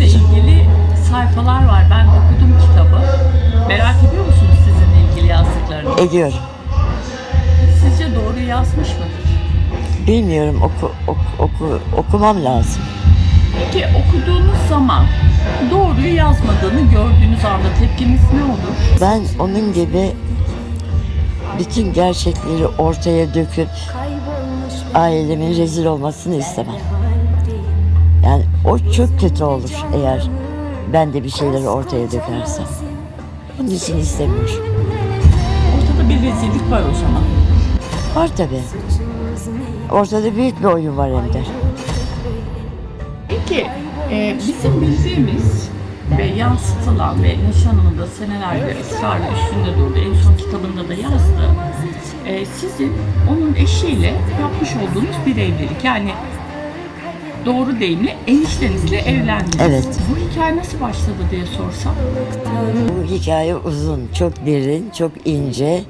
sizinle ilgili sayfalar var. Ben okudum kitabı. Merak ediyor musunuz sizinle ilgili yazdıklarını? Ediyor. Sizce doğru yazmış mıdır? Bilmiyorum oku, oku, oku, okumam lazım. Peki okuduğunuz zaman doğruyu yazmadığını gördüğünüz anda tepkiniz ne olur? Ben onun gibi bütün gerçekleri ortaya döküp ailemin rezil olmasını istemem. Yani o çok kötü olur eğer ben de bir şeyleri ortaya dökersem. Onun için istemiyorum. Ortada bir rezillik var o zaman. Var tabii. Ortada büyük bir oyun var hem de. Peki e, bizim bildiğimiz ve yansıtılan ve Neşe Hanım'ın da senelerdir ısrarla üstünde durdu. En son kitabında da yazdı. E, sizin onun eşiyle yapmış olduğunuz bir evlilik. Yani doğru deyimle eniştenizle evlendiniz. Evet. Bu hikaye nasıl başladı diye sorsam. Bu hikaye uzun, çok derin, çok ince.